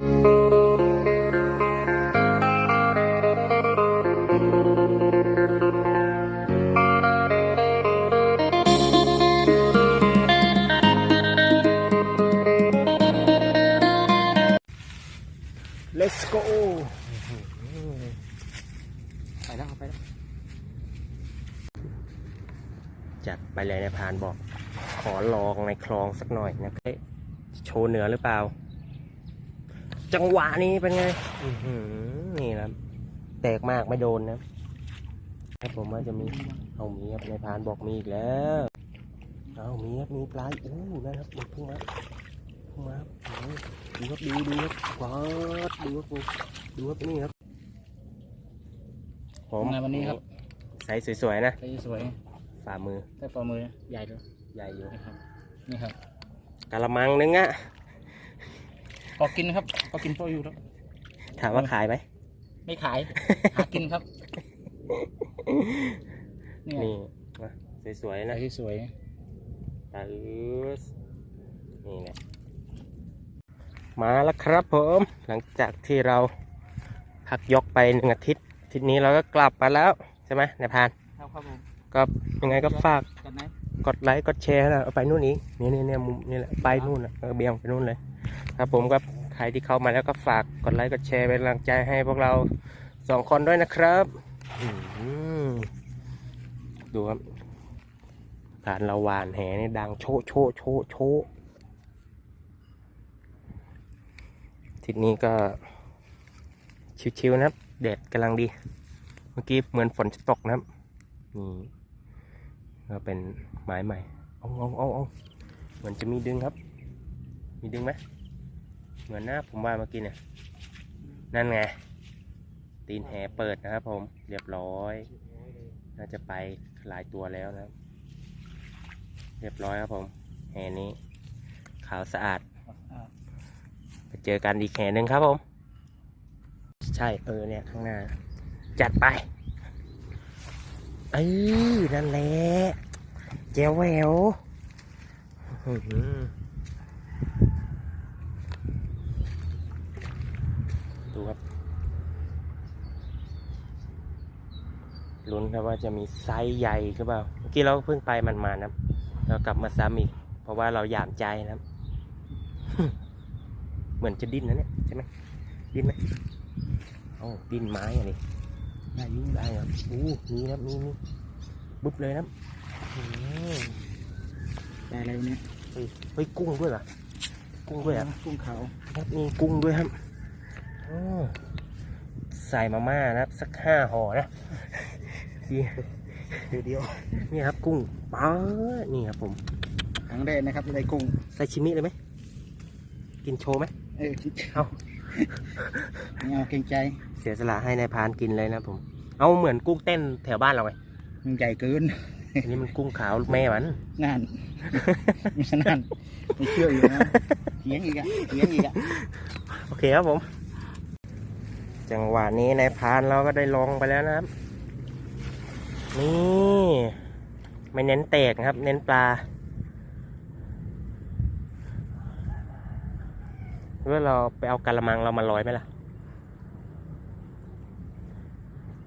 let's go ไปแล้วไปแล้วจัดไปเลยนายพรานบอก ขอลองในคลองสักหน่อยนะเฮ้ยโชว์เหนือหรือเปล่า จังหวะนี้เป็นไงอื้อหือนี่ครับ แตกมากไม่โดนนะครับผมว่าจะมีเอามีครับนายพรานบอกมีอีกแล้ว เอามีครับมีปลายอู้นะครับมันพุ่งมาพุ่งมาครับโอ้โหดูครับดูดูครับว้าวดูครับดูดูครับนี่ครับผมทำงานวันนี้ครับใส่สวยๆนะใช้สวยฝ่ามือใช้ฝ่ามือใหญ่ด้วยใหญ่อยู่นะครับนี่ครับกะละมังนึงอะ พอกินครับพอกินพออยู่ครับ ถามว่าขายไหมไม่ขาย หากินครับนี่นี่มาสวยๆใส่นะสวยตืสนี่แหละมาแล้วครับผม หลังจากที่เราพักยกไปหนึ่งอาทิตย์อาทิตย์นี้เราก็กลับมาแล้วใช่ไหมนายพรานครับครับผมก็ยังไงก็ฝาก กันไหม กดไลค์กดแชร์นะเอาไปนู่นอีกนี่นี่เนี่ยมุมนี่แหละไปนู่นนะเออเบี่ยงไปนู่นเลย ครับผมก็ใครที่เข้ามาแล้วก็ฝากกดไลค์กดแชร์เป็นกำลังใจให้พวกเราสองคนด้วยนะครับดูครับการเราหวานแหนี่ดังโชโชโชโชทิศนี้ก็ ชิวๆนะครับแดดกำลังดี เมื่อกี้เหมือนฝนจะตกนะครับนี่ก็เป็นไม้ใหม่เอาเอาเอาเอาเหมือนจะมีดึงครับ มีดึงไหม เหมือนหน้าผมว่าเมื่อกี้เนี่ยนั่นไง ตีนแหเปิดนะครับผมเรียบร้อย น่าจะไปหลายตัวแล้วนะครับเรียบร้อยครับผม แหนี้ขาวสะอาดอ่าไปเจอกันอีกแหหนึ่งครับผม ใช่เออเนี่ยข้างหน้า จัดไปเอ้ยนั่นแหละแจ๋วแหววอื้อหือ ดูครับลุ้นครับว่าจะมีไซส์ใหญ่หรือเปล่า เมื่อกี้เราเพิ่งไปมันมานะครับเรากลับมาซ้ำอีก เพราะว่าเราหยามใจนะครับเหมือนจะดิ้นนะเนี่ยใช่ไหมดิ้นไหมเอ้าดิ้นไม้อะนี่ได้อยุ่งได้ครับอู้มีครับมีมีบุ๊บเลยนะครับอืมได้อะไรวันนี้เฮ้ยเฮ้ยกุ้งด้วยเหรอกุ้งด้วยอะกุ้งขาวครับมีกุ้งด้วยครับโอ้ ใส่มาม่านะครับ สักห้าห่อนะนี่เดียวเดียวนี่ครับกุ้งป๊าดนี่ครับผมครั้งแรกนะครับที่ได้กุ้งใส่ชิมิเลยไหมกินโชว์ไหมเออคิดเอาไม่เอาเกรงใจ เสียสละให้นายพรานกินเลยนะผม เอาเหมือนกุ้งเต้นแถวบ้านเราไงมันใหญ่เกินอันนี้มันกุ้งขาวแม่มันนั่นนั่นไม่เชื่ออยู่นะเถียงอีกอะเถียงอีกอะโอเคครับผม จังหวะนี้นายพานเราก็ได้ลงไปแล้วนะครับ นี่ไม่เน้นเตกครับ เน้นปลาหรือว่าเราไปเอากะละมังเรามาลอยไหมล่ะ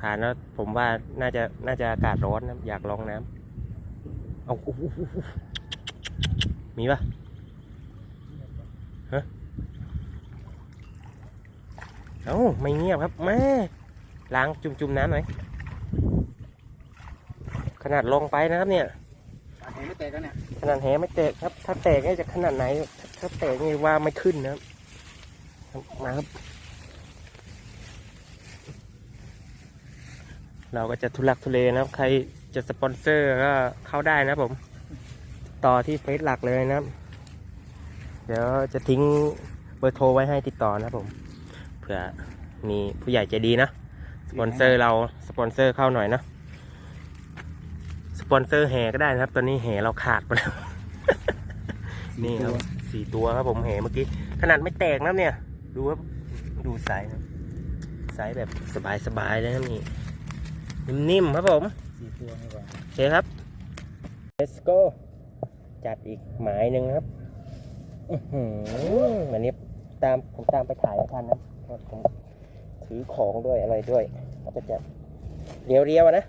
ผ่านแล้วผมว่าน่าจะน่าจะอากาศร้อนนะอยากลองน้ำเอาอมีปะฮะ เอ้าไม่เงียบครับแม่ล้างจุ่มๆน้ำหน่อยขนาดลงไปนะครับเนี่ยปากแหงไม่แตกแล้วเนี่ยขนาดแหไม่แตกครับ ถ้าแตกนี่จะขนาดไหน ถ้าแตกนี่ว่าไม่ขึ้นนะครับครับมาครับ เราก็จะทุลักทุเลนะครับ ใครจะสปอนเซอร์ก็เข้าได้นะครับผม ต่อที่เฟซหลักเลยนะครับ เดี๋ยวจะทิ้งเบอร์โทรไว้ให้ติดต่อนะครับผม เผื่อมีผู้ใหญ่ใจดีนะ สปอนเซอร์เราสปอนเซอร์เข้าหน่อยนะสปอนเซอร์แห่ก็ได้นะครับ ตอนนี้แห่เราขาดไปแล้ว นี่ครับสี่ตัวครับผมแห่เมื่อกี้ ขนาดไม่แตกนะเนี่ย ดูครับ ดูไซส์นะไซส์แบบสบายๆเลยนะนี่ นิ่มๆครับผมสี่ตัวไม่ว่าโอเคครับ let's go จัดอีกหมายหนึ่งครับ อือหืออันนี้ตามผมตามไปถ่ายให้ท่านนะ เพราะผมถือของด้วยอะไรด้วยแล้วก็จะเรียวเรียวๆอะนะ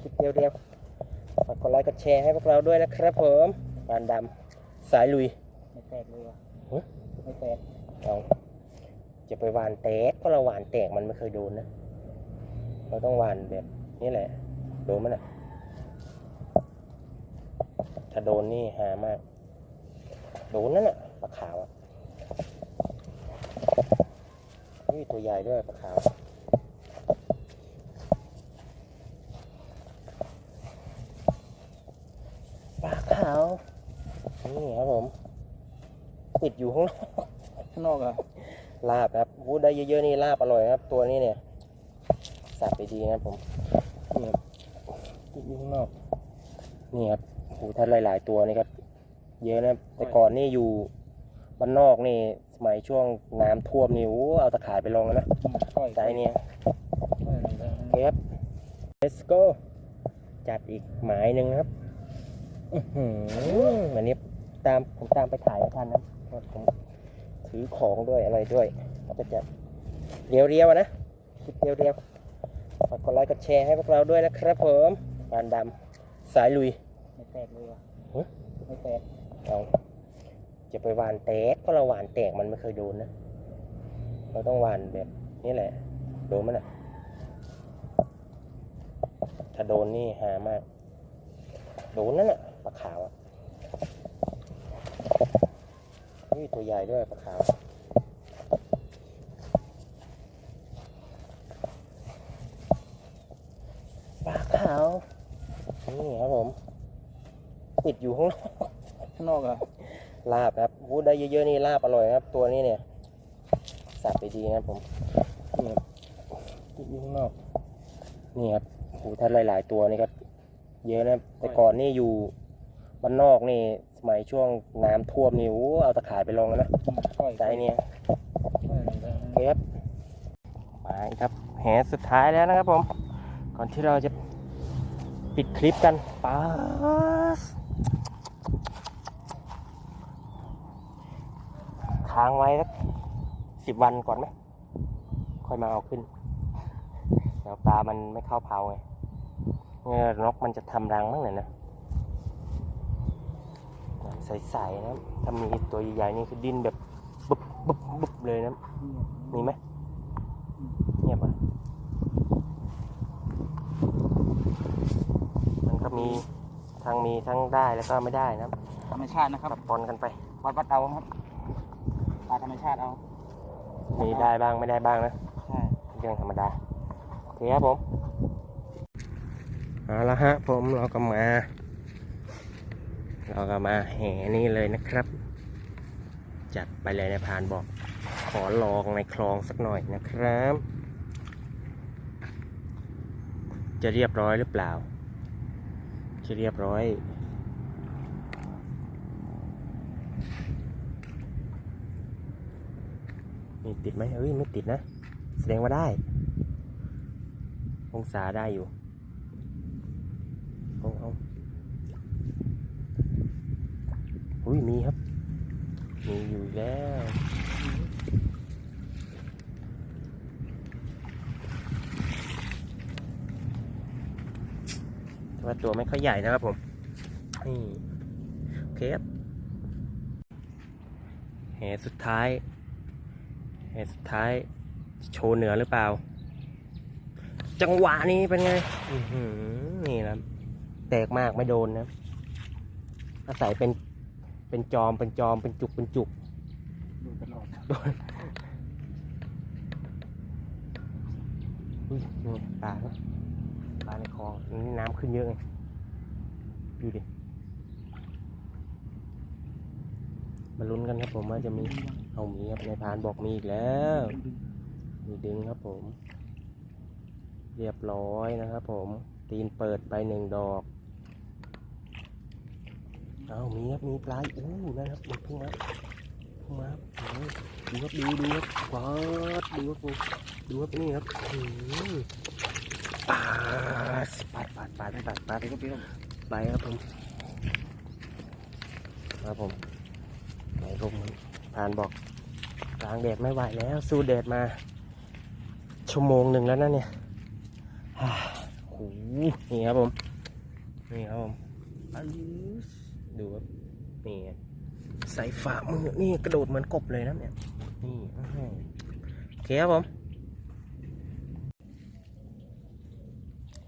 คลิปเรียวเรียวๆฝากกดไลค์กดแชร์ให้พวกเราด้วยนะครับผมปานดำสายลุยไม่แตกเลยว่ะฮะไม่แตกเอาจะไปหวานแตกก็เราหวานแตกมันไม่เคยโดนนะ เราต้องหวานแบบนี้แหละ โดนมันอะถ้าโดนนี่หามาก โดนนั่นอะปลาขาวอะ นี่ตัวใหญ่ด้วยปลาขาวปลาขาว นี่ครับผม ติดอยู่ข้างนอกข้างนอกเหรอะลาบครับพูดได้เยอะๆนี่ลาบอร่อยครับ ตัวนี้เนี่ย สับไปดีนะครับผมนี่ครับติดอยู่ข้างนอก นี่ครับโอ้โหถ้าหลายๆตัวนี่ก็เยอะนะ แต่ก่อนนี่อยู่ บ้านนอกนี่สมัยช่วงน้ำท่วมนี่โอ้เอาตะข่ายไปลงแล้วนะก้อยไซส์เนี่ยก้อยอะไรนะโอเคครับ let's go จัดอีกหมายหนึ่งครับอื้อหือวันนี้ตามผมตามไปถ่ายให้ท่านนะเพราะผมถือของด้วยอะไรด้วยแล้วก็จะเรียวเรียวๆอะนะคลิปเรียวเรียวๆฝากกดไลค์กดแชร์ให้พวกเราด้วยนะครับผมปานดำสายลุย ไม่แตกเลยว่ะฮะไม่แตกเอา จะไปหวานแตกก็เราหวานแตกมันไม่เคยโดนนะ เราต้องหวานแบบนี้แหละ โดนมันอะถ้าโดนนี่หามาก โดนนั่นอะปลาขาวนี่ตัวใหญ่ด้วยปลาขาวปลาขาว นี่ครับผมติดอยู่ข้างนอกข้างนอกอะ ลาบครับพูดได้เยอะๆนี่ลาบอร่อยครับ ตัวนี้เนี่ยสับไปดีนะครับผมนี่ครับติดอยู่ข้างนอกนี่ครับโอ้โหถ้าหลาย ๆ ตัวนี่ก็เยอะนะแต่ก่อนนี่อยู่บ้านนอกนี่สมัยช่วงน้ำท่วมนี่โอ้เอาตะข่ายไปลงแล้วนะก้อยไซส์เนี่ยก้อยอะไรนะโอเคครับไปครับแหสุดท้ายแล้วนะครับผม ก่อนที่เราจะปิดคลิปกันป๊าส ค้างไว้สักสิบวันก่อนไหมค่อยมาเอาขึ้นเดี๋ยวปลามันไม่เข้าเผาไงเนี่ยนกมันจะทำรังมั้งเนี่ยนะใสๆนะถ้ามีตัวใหญ่ๆนี่คือดิ้นแบบบุบบุบบุบเลยนะมีไหมเงียบอะมันก็มีทั้งมีทั้งได้แล้วก็ไม่ได้นะธรรมชาตินะครับปะปนกันไปวัดวัดเอาครับ ปลาธรรมชาติเอามีได้บ้างไม่ได้บ้างนะใช่เรื่องธรรมดาโอเคครับผมเอาละฮะผมเราก็มา เราก็มาแห่นี่เลยนะครับ จัดไปเลยในพานบอก ขอลองในคลองสักหน่อยนะครับ จะเรียบร้อยหรือเปล่า จะเรียบร้อย นี่ติดไหมเอ้ยไม่ติดนะ แสดงว่าได้ องศาได้อยู่เอาเอาอุ้ยมีครับ มีอยู่แล้วแต่ว่าตัวไม่ค่อยใหญ่นะครับผมนี่โอเคครับแหสุดท้าย สุดท้ายโชว์เหนือหรือเปล่า จังหวะนี้เป็นไงนี่นะแตกมากไม่โดนนะอาศัยเป็นเป็นจอมเป็นจอมเป็นจุกเป็นจุกดูตลอดโดนอุ้ยนี่ปลาเนอะปลาในคลองนี่น้ำขึ้นเยอะไงดูดิ มาลุ้นกันครับผมว่าจะมีเอามีครับในพานบอกมีอีกแล้วมีดึงครับผม เรียบร้อยนะครับผม ตีนเปิดไปหนึ่งดอก เอามีครับมีปลาอีกอู้นั่นครับมันเพิ่งมาเพิ่งมาครับดูครับดูดูครับว้าวดูครับดูครับนี่ครับปาดปาดปาดปาดปาดปาดไปก็ไปก็ไปครับผมครับผม ไหนลมพรานบอกกลางแดดไม่ไหวแล้ว สู้แดดมา ชั่วโมงหนึ่งแล้วนะเนี่ยฮ่าโอ้โหนี่ครับผม นี่ครับผมอื้อดูครับนี่ไงใส่ฝ่ามือนี่กระโดดเหมือนกบเลยนะเนี่ยนี่อื้อหือโอเคครับผม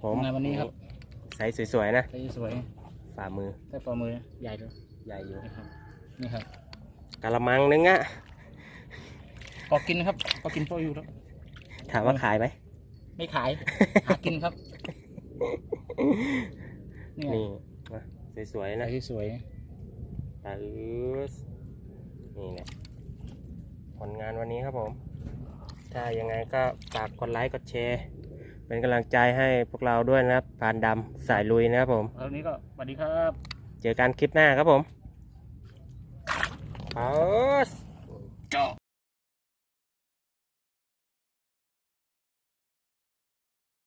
ผมงานวันนี้ครับ ใส่สวยๆนะใส่สวยฝ่ามือใส่ฝ่ามือใหญ่ด้วยใหญ่อยู่นี่ครับนี่ครับ กะละมังนึงอะพอกินครับพอกินพออยู่แล้วถามว่าขายไหม ไม่ขาย หากินครับนี่ไงนี่มาสวยๆนะใส่สวยปื๊ดนี่แหละผลงานวันนี้ครับผม ถ้ายังไงก็ฝากกดไลค์กดแชร์ เป็นกำลังใจให้พวกเราด้วยนะครับผ่านดำสายลุยนะครับผมแล้วนี้ก็สวัสดีครับ เจอกันคลิปหน้าครับผม Haus.